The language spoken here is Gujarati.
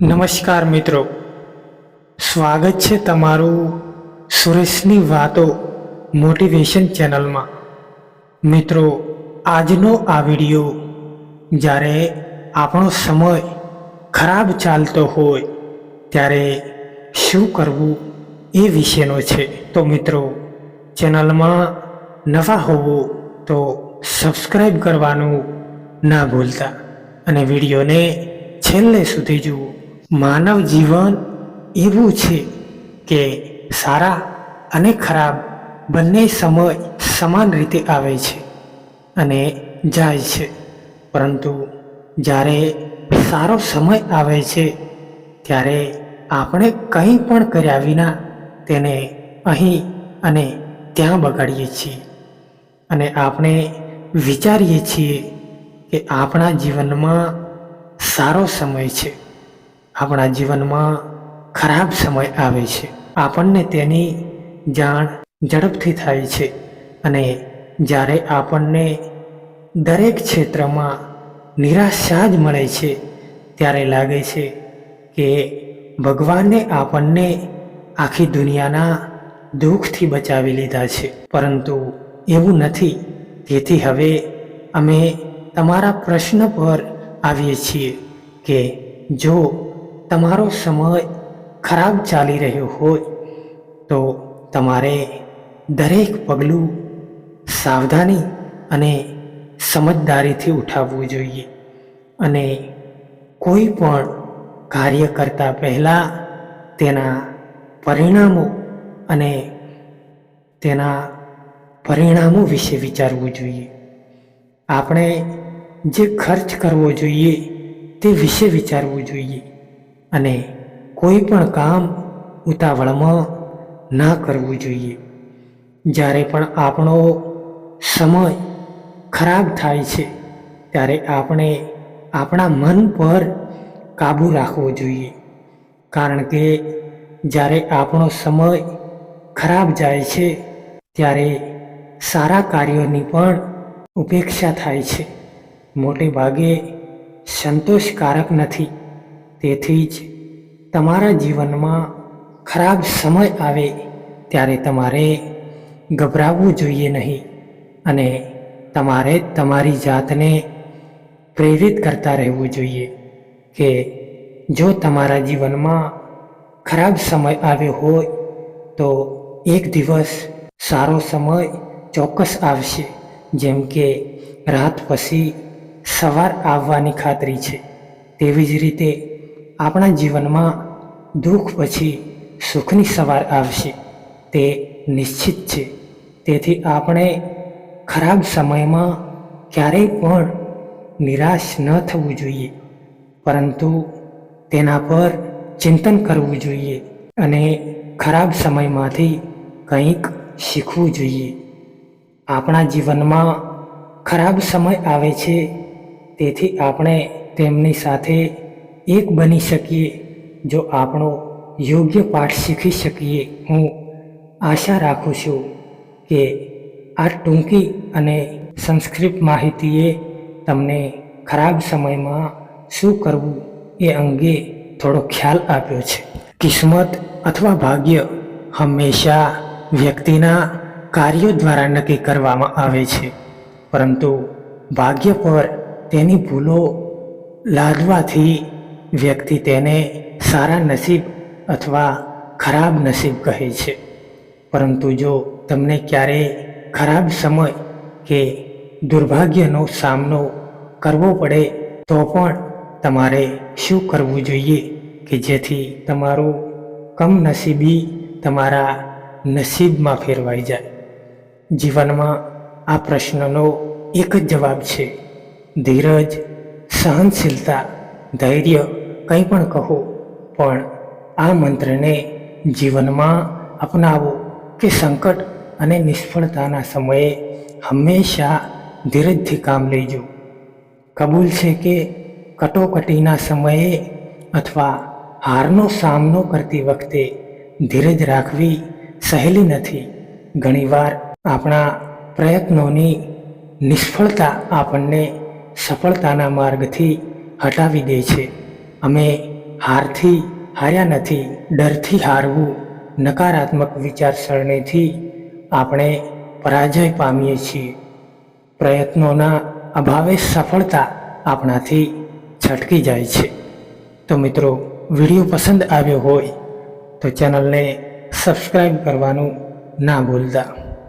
નમસ્કાર મિત્રો. સ્વાગત છે તમારું સુરેશની વાતો મોટિવેશન ચેનલમાં. મિત્રો, આજનો આ વિડિયો જ્યારે આપણો સમય ખરાબ ચાલતો હોય, ત્યારે શું કરવું એ વિશેનો છે. તો મિત્રો, ચેનલમાં નવા હોવો તો સબસ્ક્રાઈબ કરવાનું ના ભૂલતા અને વિડીયોને છેલ્લે સુધી જુઓ. માનવ જીવન એવું છે કે સારા અને ખરાબ બંને સમય સમાન રીતે આવે છે અને જાય છે. પરંતુ જ્યારે સારો સમય આવે છે, ત્યારે આપણે કંઈ પણ કર્યા વિના તેને અહીં અને ત્યાં બગાડીએ છીએ. અને આપણે વિચારીએ છીએ કે આપણા જીવનમાં સારો સમય છે. આપણા જીવનમાં ખરાબ સમય આવે છે. આપણને તેની જાણ ઝડપથી થાય છે અને જ્યારે આપણને દરેક ક્ષેત્રમાં નિરાશા જ મળે છે, ત્યારે લાગે છે કે ભગવાને આપણને આખી દુનિયાના દુઃખથી બચાવી લીધા છે. પરંતુ એવું નથી. તેથી હવે અમે તમારા પ્રશ્ન પર આવીએ છીએ કે જો તમારો સમય ખરાબ ચાલી રહ્યો હોય, તો તમારે દરેક પગલું સાવધાની અને સમજદારીથી ઉઠાવવું જોઈએ. અને કોઈ પણ કાર્ય કરતાં પહેલાં તેના પરિણામો અને તેના પરિણામો વિશે વિચારવું જોઈએ. આપણે જે ખર્ચ કરવો જોઈએ તે વિશે વિચારવું જોઈએ. અને કોઈ પણ કામ ઉતાવળમાં ના કરવું જોઈએ. જ્યારે પણ આપણો સમય ખરાબ થાય છે, ત્યારે આપણે આપણા મન પર કાબૂ રાખવો જોઈએ. કારણ કે જ્યારે આપણો સમય ખરાબ જાય છે, ત્યારે સારા કાર્યોની પણ ઉપેક્ષા થાય છે. મોટે ભાગે સંતોષકારક નથી. તેથી જ તમારા જીવનમાં ખરાબ સમય આવે ત્યારે તમારે ગભરાવવું જોઈએ નહીં અને તમારે તમારી જાતને પ્રેરિત કરતા રહેવું જોઈએ કે જો તમારા જીવનમાં ખરાબ સમય આવ્યો હોય તો એક દિવસ સારો સમય ચોક્કસ આવશે. જેમ કે રાત પછી સવાર આવવાની ખાતરી છે. તેવી જ રીતે આપણા જીવનમાં દુઃખ પછી સુખની સવાર આવશે, તે નિશ્ચિત છે. તેથી આપણે ખરાબ સમયમાં ક્યારેય પણ નિરાશ ન થવું જોઈએ, પરંતુ તેના પર ચિંતન કરવું જોઈએ અને ખરાબ સમયમાંથી કંઈક શીખવું જોઈએ. આપણા જીવનમાં ખરાબ સમય આવે છે, તેથી આપણે તેમની સાથે એક બની શકીએ, જો આપણો યોગ્ય પાઠ શીખી શકીએ. હું આશા રાખું છું કે આ ટૂંકી અને સંસ્કૃત માહિતીએ તમને ખરાબ સમયમાં શું કરવું એ અંગે થોડો ખ્યાલ આપ્યો છે. કિસ્મત અથવા ભાગ્ય હંમેશા વ્યક્તિના કાર્યો દ્વારા નક્કી કરવામાં આવે છે. પરંતુ ભાગ્ય પર તેની ભૂલો લાદવાથી વ્યક્તિ તેને સારા નસીબ અથવા ખરાબ નસીબ કહે છે. પરંતુ જો તમને ક્યારેય ખરાબ સમય કે દુર્ભાગ્યનો સામનો કરવો પડે, તો પણ તમારે શું કરવું જોઈએ કે જેથી તમારું કમનસીબી તમારા નસીબમાં ફેરવાઈ જાય? જીવનમાં આ પ્રશ્નનો એક જ જવાબ છે. ધીરજ, સહનશીલતા, ધૈર્ય કંઈ પણ કહો, પણ આ મંત્રને જીવનમાં અપનાવો કે સંકટ અને નિષ્ફળતાના સમયે હંમેશા ધીરજથી કામ લેજો. કબૂલ છે કે કટોકટીના સમયે અથવા હારનો સામનો કરતી વખતે ધીરજ રાખવી સહેલી નથી. ઘણીવાર આપણા પ્રયત્નોની નિષ્ફળતા આપણને સફળતાના માર્ગથી હટાવી દે છે. અમે હારથી હાર્યા નથી, ડરથી હારવું, નકારાત્મક વિચારસરણીથી આપણે પરાજય પામીએ છીએ. પ્રયત્નોના અભાવે સફળતા આપણાથી છટકી જાય છે. તો મિત્રો, વીડિયો પસંદ આવ્યો હોય તો ચેનલને સબસ્ક્રાઈબ કરવાનું ના ભૂલતા.